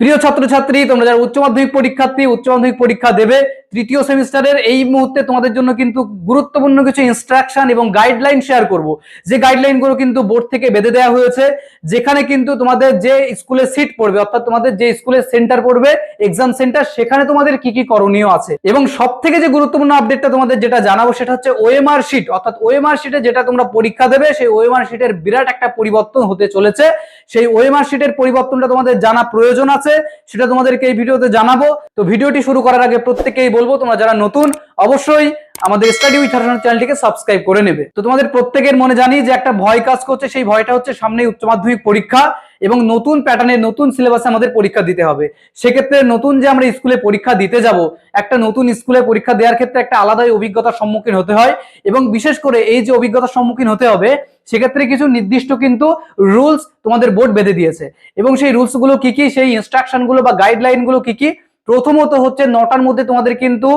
প্রিয় ছাত্রছাত্রী তোমরা যারা উচ্চ মাধ্যমিক পরীক্ষার্থী উচ্চ মাধ্যমিক পরীক্ষা দেবে তৃতীয় সেমিস্টারের এই মুহূর্তে তোমাদের জন্য কিন্তু গুরুত্বপূর্ণ কিছু ইনস্ট্রাকশন এবং গাইডলাইন শেয়ার করব। যে গাইডলাইনগুলো কিন্তু বোর্ড থেকে বেঁধে দেওয়া হয়েছে, যেখানে কিন্তু তোমাদের যে স্কুলে সিট পড়বে, অর্থাৎ তোমাদের যে স্কুলে সেন্টার পড়বে এক্সাম সেন্টার সেখানে তোমাদের কি কি করণীয় আছে। এবং সব থেকে যে গুরুত্বপূর্ণ আপডেটটা তোমাদের যেটা জানাব, সেটা হচ্ছে ওএমআর শিট অর্থাৎ ওএমআর শিটে যেটা তোমরা পরীক্ষা দেবে, সেই ওএমআর শিটের বিরাট একটা পরিবর্তন হতে চলেছে। সেই ওএমআর শিটের পরিবর্তনটা তোমাদের জানা প্রয়োজন আছে, সেটা তোমাদেরকে এই ভিডিওতে জানাব। তো ভিডিওটি শুরু করার আগে প্রত্যেকেই বলব, তোমরা যারা নতুন, অবশ্যই আমাদের স্টাডি উইথ হাসান চ্যানেলটিকে সাবস্ক্রাইব করে নেবে। তো তোমাদের প্রত্যেকের মনে জানি যে একটা ভয় কাজ করছে, সেই ভয়টা হচ্ছে সামনে উচ্চ মাধ্যমিক পরীক্ষা এবং নতুন প্যাটার্নের নতুন সিলেবাসে আমাদের পরীক্ষা দিতে হবে। সেক্ষেত্রে নতুন যে আমরা স্কুলে পরীক্ষা দিতে যাব, একটা নতুন স্কুলে পরীক্ষা দেওয়ার ক্ষেত্রে একটা আলাদাই অভিজ্ঞতার সম্মুখীন হতে হয় এবং বিশেষ করে এই যে অভিজ্ঞতার সম্মুখীন হতে হবে, সেক্ষেত্রে কিছু নির্দিষ্ট কিন্তু রুলস তোমাদের বোর্ড বেঁধে দিয়েছে। এবং সেই রুলসগুলো কি কি, সেই ইনস্ট্রাকশনগুলো বা গাইডলাইনগুলো কি কি প্রথমত হচ্ছে নটার মধ্যে তোমাদের কিন্তু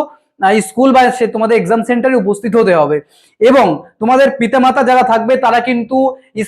স্কুল বা সে তোমাদের এক্সাম সেন্টারে উপস্থিত হতে হবে। এবং তোমাদের পিতামাতা যারা থাকবে, তারা কিন্তু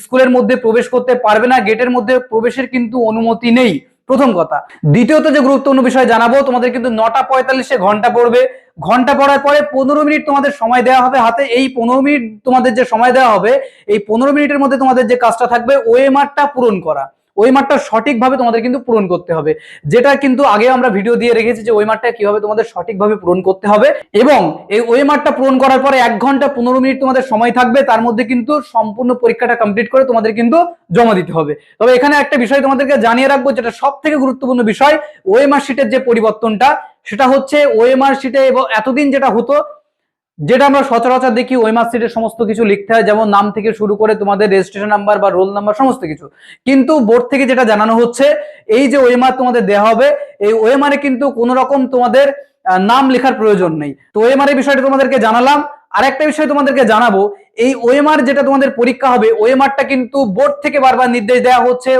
স্কুলের মধ্যে প্রবেশ করতে পারবে না গেটের মধ্যে প্রবেশের কিন্তু অনুমতি নেই। প্রথম কথা। দ্বিতীয়ত যে গুরুত্বপূর্ণ বিষয় জানাব, তোমাদের কিন্তু নটা পঁয়তাল্লিশে ঘণ্টা পড়বে। ঘণ্টা পড়ার পরে পনেরো মিনিট তোমাদের সময় দেওয়া হবে হাতে। এই পনেরো মিনিট তোমাদের যে সময় দেওয়া হবে, এই পনেরো মিনিটের মধ্যে তোমাদের যে কাজটা থাকবে, ওএমআরটা পূরণ করা। ওই মাঠটা সঠিকভাবে তোমাদের কিন্তু পূরণ করতে হবে। যেটা কিন্তু আগে আমরা ভিডিও দিয়ে রেখেছি যে ওই মাঠটা কীভাবে তোমাদের সঠিকভাবে পূরণ করতে হবে এবং এই ওই মাঠটা পূরণ করার পরে এক ঘণ্টা পনেরো মিনিট তোমাদের সময় থাকবে, তার মধ্যে কিন্তু সম্পূর্ণ পরীক্ষাটা কমপ্লিট করে তোমাদের কিন্তু জমা দিতে হবে। তবে এখানে একটা বিষয় তোমাদেরকে জানিয়ে রাখব, যেটা সব থেকে গুরুত্বপূর্ণ বিষয়, ওএমআর শিটের যে পরিবর্তনটা, সেটা হচ্ছে ওএমআর এবং এতদিন যেটা হতো যেটা আমরা সচরাচর দেখি, ওই মার্কশিটের সমস্ত কিছু লিখতে হয়, যেমন নাম থেকে শুরু করে তোমাদের রেজিস্ট্রেশন নাম্বার বা রোল নাম্বার সমস্ত কিছু। কিন্তু বোর্ড থেকে যেটা জানানো হচ্ছে, এই যে ওয়েমার তোমাদের দেওয়া হবে, এই এ কিন্তু কোনো রকম তোমাদের নাম লেখার প্রয়োজন নেই। তো এর বিষয়টা তোমাদেরকে জানালাম। আরেকটা বিষয় তোমাদেরকে জানাব, এই ওএমআর যেটা তোমাদের পরীক্ষা হবে ওএমআরটা কিন্তু বোর্ড থেকে বারবার নির্দেশ দেওয়া হচ্ছে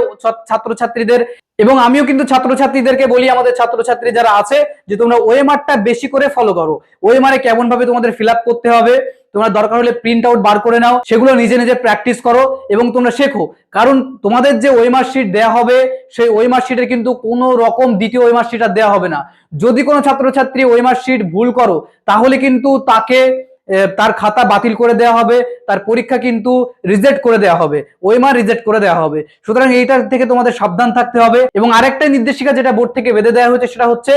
ছাত্রছাত্রীদের এবং আমিও কিন্তু ছাত্রছাত্রীদেরকে বলি, আমাদের ছাত্রছাত্রী যারা আছে, যে তোমরা ওএমআরটা বেশি করে ফলো করো। ওএমআর কেমন ভাবে তোমাদের ফিল করতে হবে, তোমরা দরকার হলে প্রিন্ট আউট বার করে নাও, সেগুলো নিজে নিজে প্র্যাকটিস করো এবং তোমরা শেখো। কারণ তোমাদের যে ওয়েমার শিট দেওয়া হবে, সেই ওয়েমার শিটের কিন্তু কোনো রকম দ্বিতীয় ওয়েমার শিট আর দেওয়া হবে না। যদি কোনো ছাত্রছাত্রী ওয়েমার শিট ভুল করো, তাহলে কিন্তু তাকে তার খাতা বাতিল করে দেওয়া হবে, তার পরীক্ষা কিন্তু রিজেক্ট করে দেওয়া হবে, ওয়েমার রিজেক্ট করে দেওয়া হবে। সুতরাং এইটার থেকে তোমাদের সাবধান থাকতে হবে। এবং আরেকটা নির্দেশিকা যেটা বোর্ড থেকে বেঁধে দেওয়া হয়েছে সেটা হচ্ছে,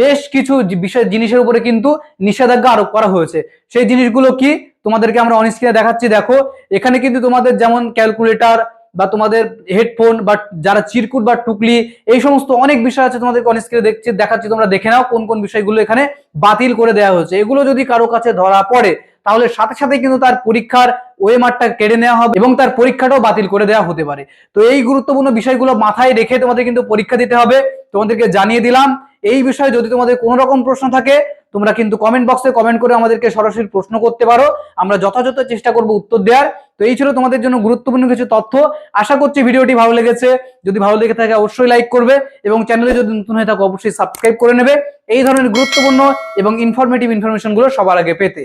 বেশ কিছু বিষয়, জিনিসের উপরে কিন্তু নিষেধাজ্ঞা আরোপ করা হয়েছে। সেই জিনিসগুলো কি? তোমাদেরকে আমরা অনিষ্ক্রিয়া দেখাচ্ছি। দেখো, এখানে কিন্তু তোমাদের যেমন ক্যালকুলেটর বা তোমাদের হেডফোন বা যারা চিরকুট বা টুকলি, এই সমস্ত অনেক বিষয় আছে তোমাদেরকে অন স্ক্রিনে দেখছি, দেখাচ্ছি, তোমরা দেখে নাও কোন কোন বিষয়গুলো এখানে বাতিল করে দেওয়া হয়েছে। এগুলো যদি কারও কাছে ধরা পড়ে, তাহলে সাথে সাথে কিন্তু তার পরীক্ষার ওয়েমারটা কেড়ে নেওয়া হবে এবং তার পরীক্ষাটাও বাতিল করে দেওয়া হতে পারে। তো এই গুরুত্বপূর্ণ বিষয়গুলো মাথায় রেখে তোমাদের কিন্তু পরীক্ষা দিতে হবে। তোমাদেরকে জানিয়ে দিলাম, এই বিষয়ে যদি তোমাদের কোনো রকম প্রশ্ন থাকে তোমরা কিন্তু কমেন্ট বক্সে কমেন্ট করে আমাদেরকে সরাসরি প্রশ্ন করতে পারো। আমরা যথাযথ চেষ্টা করব উত্তর দেওয়ার। তো এই ছিল তোমাদের জন্য গুরুত্বপূর্ণ কিছু তথ্য। আশা করছি ভিডিওটি ভালো লেগেছে। যদি ভালো লেগে থাকে অবশ্যই লাইক করবে এবং চ্যানেলে যদি নতুন হয়ে থাকো অবশ্যই সাবস্ক্রাইব করে নেবে। এই ধরনের গুরুত্বপূর্ণ এবং ইনফরমেটিভ ইনফরমেশনগুলো সবার আগে পেতে।